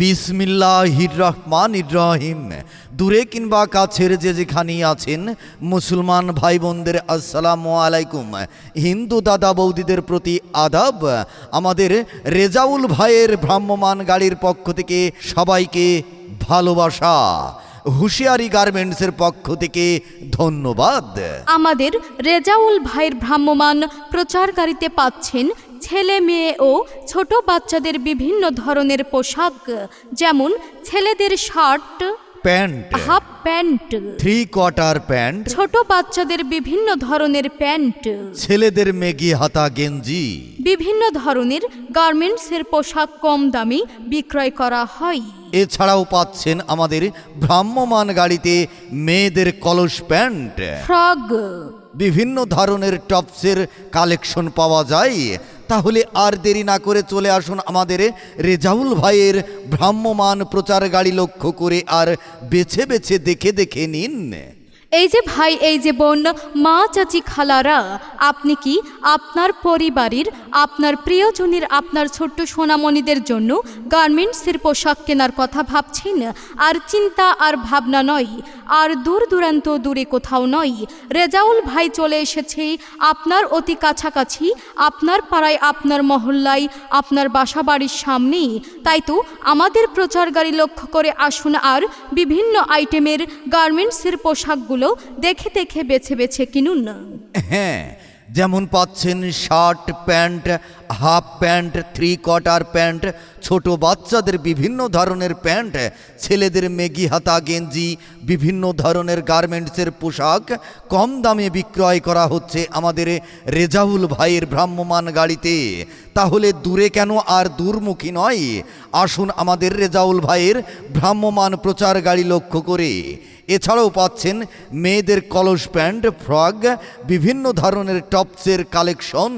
বিসমিল্লাহির রহমান ইব্রাহিম দূরে কিংবা কাছের যে যেখানেই আছেন, মুসলমান ভাই বোনদের আসসালামু আলাইকুম। হিন্দু দাদা বৌদিদের প্রতি আদাব। আমাদের রেজাউল ভাইয়ের ভ্রাম্যমান গাড়ির পক্ষ থেকে সবাইকে ভালোবাসা। হুঁশিয়ারি গার্মেন্টসের পক্ষ থেকে ধন্যবাদ। আমাদের রেজাউল ভাইয়ের ভ্রাম্যমান প্রচারকারিতে পাচ্ছেন ছেলে মেয়ে ও ছোট বাচ্চাদের বিভিন্ন ধরনের পোশাক, যেমন ছেলেদের shirt pant. Half pant. Three quarter pant. ছোট বাচ্চাদের বিভিন্ন ধরনের প্যান্ট। ছেলেদের মেগি হাতা গেঞ্জি। বিভিন্ন ধরনের গার্মেন্টসের পোশাক কম দামে বিক্রয় করা হয়। এছাড়াও পাচ্ছেন আমাদের ভ্রাম্যমান গাড়িতে মেয়েদের কলস প্যান্ট। ফ্রগ। বিভিন্ন ধরনের টপসের কালেকশন পাওয়া যায়। তাহলে আর দেরি না করে চলে আসুন আমাদের রেজাউল ভাইয়ের ভ্রাম্যমান প্রচার গাড়ি লক্ষ্য করে আর বেছে বেছে দেখে দেখে নিন। এই যে ভাই, এই যে বোন, মা, চাচি, খালারা, আপনি কি আপনার পরিবারের, আপনার প্রিয়জনের, আপনার ছোট্ট সোনামণিদের জন্য গার্মেন্টসের পোশাক কেনার কথা ভাবছেন? আর চিন্তা আর ভাবনা নয়, আর দূর দূরান্ত দূরে কোথাও নয়। রেজাউল ভাই চলে এসেছে, আপনার অতি কাছাকাছি, আপনার পাড়ায়, আপনার মহল্লায়, আপনার বাসা বাড়ির সামনেই তাই তো আমাদের প্রচার গাড়ি লক্ষ্য করে আসুন আর বিভিন্ন আইটেমের গার্মেন্টসের পোশাকগুলো দেখে দেখে বেছে বেছে কিনুন না। হ্যাঁ যেমন পাচ্ছেন shirt pant half pant three quarter pant, ছোট বাচ্চাদের বিভিন্ন ধরনের প্যান্ট, ছেলেদের মেগি হাতা গেঞ্জি, বিভিন্ন ধরনের গার্মেন্টসের পোশাক কম দামে বিক্রয় করা হচ্ছে আমাদের রেজাউল ভাইয়ের ভ্রাম্যমান গাড়িতে। তাহলে দূরে কেন আর দূরমুখী নয়? আসুন আমাদের রেজাউল ভাইয়ের ভ্রাম্যমান প্রচার গাড়ি লক্ষ্য করে। এছাড়াও পাচ্ছেন মেয়েদের কলস প্যান্ট ফ্রগ বিভিন্ন ধরনের টপসের কালেকশন।